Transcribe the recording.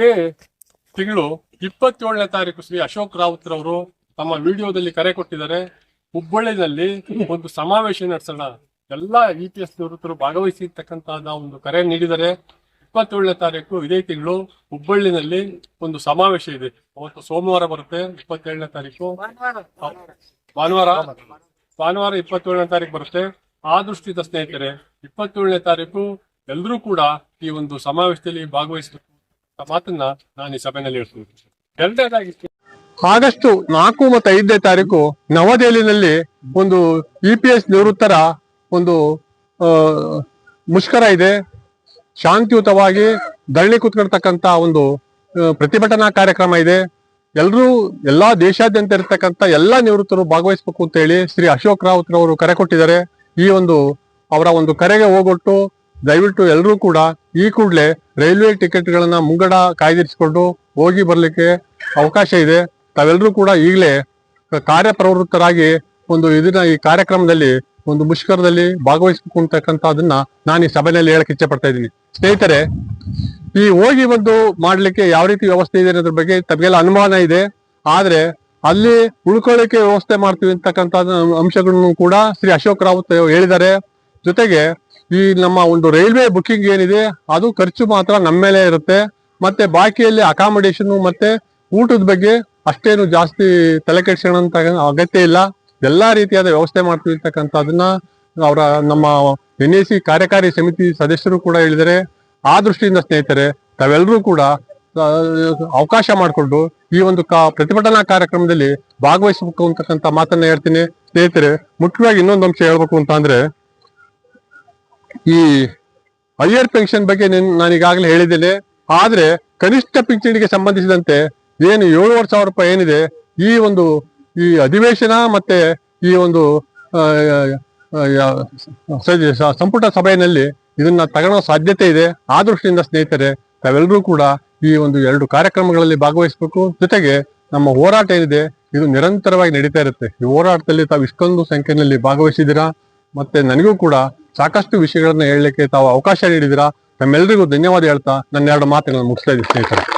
ಇದೇ ತಿಂಗಳು ಇಪ್ಪತ್ತೇಳನೇ ತಾರೀಕು ಶ್ರೀ ಅಶೋಕ್ ರಾವತ್ ರವರು ತಮ್ಮ ವಿಡಿಯೋದಲ್ಲಿ ಕರೆ ಕೊಟ್ಟಿದ್ದಾರೆ. ಹುಬ್ಬಳ್ಳಿನಲ್ಲಿ ಒಂದು ಸಮಾವೇಶ ನಡೆಸೋಣ. ಎಲ್ಲಾ ಇ ಪಿ ಎಸ್ ನಿವೃತ್ತರು ಭಾಗವಹಿಸಿರ್ತಕ್ಕಂತಹ ಒಂದು ಕರೆ ನೀಡಿದರೆ ಇಪ್ಪತ್ತೇಳನೇ ತಾರೀಕು ಇದೇ ತಿಂಗಳು ಹುಬ್ಬಳ್ಳಿನಲ್ಲಿ ಒಂದು ಸಮಾವೇಶ ಇದೆ. ಅವತ್ತು ಸೋಮವಾರ ಬರುತ್ತೆ, ಇಪ್ಪತ್ತೇಳನೇ ತಾರೀಕು. ಭಾನುವಾರ? ಭಾನುವಾರ ಇಪ್ಪತ್ತೇಳನೇ ತಾರೀಕು ಬರುತ್ತೆ. ಆ ದೃಷ್ಟಿಯಿಂದ ಸ್ನೇಹಿತರೆ, ಇಪ್ಪತ್ತೇಳನೇ ತಾರೀಕು ಎಲ್ಲರೂ ಕೂಡ ಈ ಒಂದು ಸಮಾವೇಶದಲ್ಲಿ ಭಾಗವಹಿಸಬೇಕು. ಮಾತನ್ನ ನಾನು ಈ ಸಭೆಯಲ್ಲಿ ಹೇಳ್ತೀನಿ. ಎರಡನೇದಾಗಿ ಆಗಸ್ಟ್ ನಾಲ್ಕು ಮತ್ತು ಐದನೇ ತಾರೀಕು ನವದೆಹಲಿನಲ್ಲಿ ಒಂದು ಇ ಪಿ ಎಸ್ ನಿವೃತ್ತರ ಒಂದು ಮುಷ್ಕರ ಇದೆ. ಶಾಂತಿಯುತವಾಗಿ ಧರಣಿ ಕೂತ್ಕೊಳ್ತಕ್ಕಂತ ಒಂದು ಪ್ರತಿಭಟನಾ ಕಾರ್ಯಕ್ರಮ ಇದೆ. ಎಲ್ಲರೂ ಎಲ್ಲಾ ದೇಶಾದ್ಯಂತ ಇರತಕ್ಕಂಥ ಎಲ್ಲಾ ನಿವೃತ್ತರು ಭಾಗವಹಿಸಬೇಕು ಅಂತ ಹೇಳಿ ಶ್ರೀ ಅಶೋಕ್ ರಾವತ್ ಅವರು ಕರೆ ಕೊಟ್ಟಿದ್ದಾರೆ. ಈ ಒಂದು ಅವರ ಒಂದು ಕರೆಗೆ ಹೋಗೊಟ್ಟು ದಯವಿಟ್ಟು ಎಲ್ಲರೂ ಕೂಡ ಈ ಕೂಡಲೇ ರೈಲ್ವೆ ಟಿಕೆಟ್ಗಳನ್ನ ಮುಂಗಡ ಕಾಯ್ದಿರಿಸಿಕೊಂಡು ಹೋಗಿ ಬರಲಿಕ್ಕೆ ಅವಕಾಶ ಇದೆ. ತಾವೆಲ್ಲರೂ ಕೂಡ ಈಗಲೇ ಕಾರ್ಯಪ್ರವೃತ್ತರಾಗಿ ಒಂದು ಇದನ್ನ ಈ ಕಾರ್ಯಕ್ರಮದಲ್ಲಿ ಒಂದು ಮುಷ್ಕರದಲ್ಲಿ ಭಾಗವಹಿಸಬೇಕು ಅಂತಕ್ಕಂಥದ್ದನ್ನ ನಾನು ಈ ಸಭೆಯಲ್ಲಿ ಹೇಳಕ್ಕೆ ಇಚ್ಛೆ ಪಡ್ತಾ ಇದ್ದೀನಿ. ಸ್ನೇಹಿತರೆ, ಈ ಹೋಗಿ ಬಂದು ಮಾಡ್ಲಿಕ್ಕೆ ಯಾವ ರೀತಿ ವ್ಯವಸ್ಥೆ ಇದೆ ಅನ್ನೋದ್ರ ಬಗ್ಗೆ ತಮಗೆಲ್ಲ ಅನುಮಾನ ಇದೆ. ಆದ್ರೆ ಅಲ್ಲಿ ಉಳ್ಕೊಳ್ಳಿಕ್ಕೆ ವ್ಯವಸ್ಥೆ ಮಾಡ್ತೀವಿ ಅಂತಕ್ಕಂಥ ಅಂಶಗಳನ್ನು ಕೂಡ ಶ್ರೀ ಅಶೋಕ್ ರಾವತ್ ಹೇಳಿದ್ದಾರೆ. ಜೊತೆಗೆ ಈ ನಮ್ಮ ಒಂದು ರೈಲ್ವೆ ಬುಕ್ಕಿಂಗ್ ಏನಿದೆ, ಅದು ಖರ್ಚು ಮಾತ್ರ ನಮ್ಮ ಮೇಲೆ ಇರುತ್ತೆ. ಮತ್ತೆ ಬಾಕಿಯಲ್ಲಿ ಅಕಾಮಿಡೇಷನ್ ಮತ್ತೆ ಊಟದ ಬಗ್ಗೆ ಅಷ್ಟೇನು ಜಾಸ್ತಿ ತಲೆ ಕೆಡಿಸ್ಕೊಳ್ಳೋಂತ ಅಗತ್ಯ ಇಲ್ಲ. ಎಲ್ಲಾ ರೀತಿಯಾದ ವ್ಯವಸ್ಥೆ ಮಾಡ್ತೀವಿ ಅದನ್ನ ಅವರ ನಮ್ಮ ಎನ್ ಎ ಕಾರ್ಯಕಾರಿ ಸಮಿತಿ ಸದಸ್ಯರು ಕೂಡ ಹೇಳಿದರೆ ಆ ದೃಷ್ಟಿಯಿಂದ ಸ್ನೇಹಿತರೆ ತಾವೆಲ್ಲರೂ ಕೂಡ ಅವಕಾಶ ಮಾಡಿಕೊಂಡು ಈ ಒಂದು ಕಾ, ಪ್ರತಿಭಟನಾ ಕಾರ್ಯಕ್ರಮದಲ್ಲಿ ಭಾಗವಹಿಸಬೇಕು ಅಂತಕ್ಕಂಥ ಮಾತನ್ನ ಹೇಳ್ತೀನಿ. ಸ್ನೇಹಿತರೆ, ಮುಖ್ಯವಾಗಿ ಇನ್ನೊಂದು ಅಂಶ ಹೇಳ್ಬೇಕು ಅಂತ ಅಂದ್ರೆ ಈ ಹೈಯರ್ ಪೆನ್ಷನ್ ಬಗ್ಗೆ ನಿನ್- ಈಗಾಗಲೇ ಹೇಳಿದ್ದೇನೆ. ಆದ್ರೆ ಕನಿಷ್ಠ ಪಿಂಚಣಿಗೆ ಸಂಬಂಧಿಸಿದಂತೆ ಏನು ಏಳುವರೆ ಸಾವಿರ ರೂಪಾಯಿ ಏನಿದೆ, ಈ ಒಂದು ಈ ಅಧಿವೇಶನ ಮತ್ತೆ ಈ ಒಂದು ಸಂಪುಟ ಸಭೆಯಲ್ಲಿ ಇದನ್ನ ತಗೊಳ್ಳೋ ಸಾಧ್ಯತೆ ಇದೆ. ಆ ದೃಷ್ಟಿಯಿಂದ ಸ್ನೇಹಿತರೆ ತಾವೆಲ್ಲರೂ ಕೂಡ ಈ ಒಂದು ಎರಡು ಕಾರ್ಯಕ್ರಮಗಳಲ್ಲಿ ಭಾಗವಹಿಸಬೇಕು. ಜೊತೆಗೆ ನಮ್ಮ ಹೋರಾಟ ಏನಿದೆ, ಇದು ನಿರಂತರವಾಗಿ ನಡೀತಾ ಇರುತ್ತೆ. ಈ ಹೋರಾಟದಲ್ಲಿ ತಾವು ಇಷ್ಟೊಂದು ಸಂಖ್ಯೆಯಲ್ಲಿ ಭಾಗವಹಿಸಿದ್ದೀರಾ? ಮತ್ತೆ ನನಗೂ ಕೂಡ ಸಾಕಷ್ಟು ವಿಷಯಗಳನ್ನ ಹೇಳಲಿಕ್ಕೆ ತಾವು ಅವಕಾಶ ನೀಡಿದಿರಾ ನಮ್ಮೆಲ್ಲರಿಗೂ ಧನ್ಯವಾದ ಹೇಳ್ತಾ ನನ್ನ ಎರಡು ಮಾತುಗಳನ್ನು ಮುಗಿಸ್ತಾ ಇದ್ದೀನಿ ಸ್ನೇಹಿತರೆ.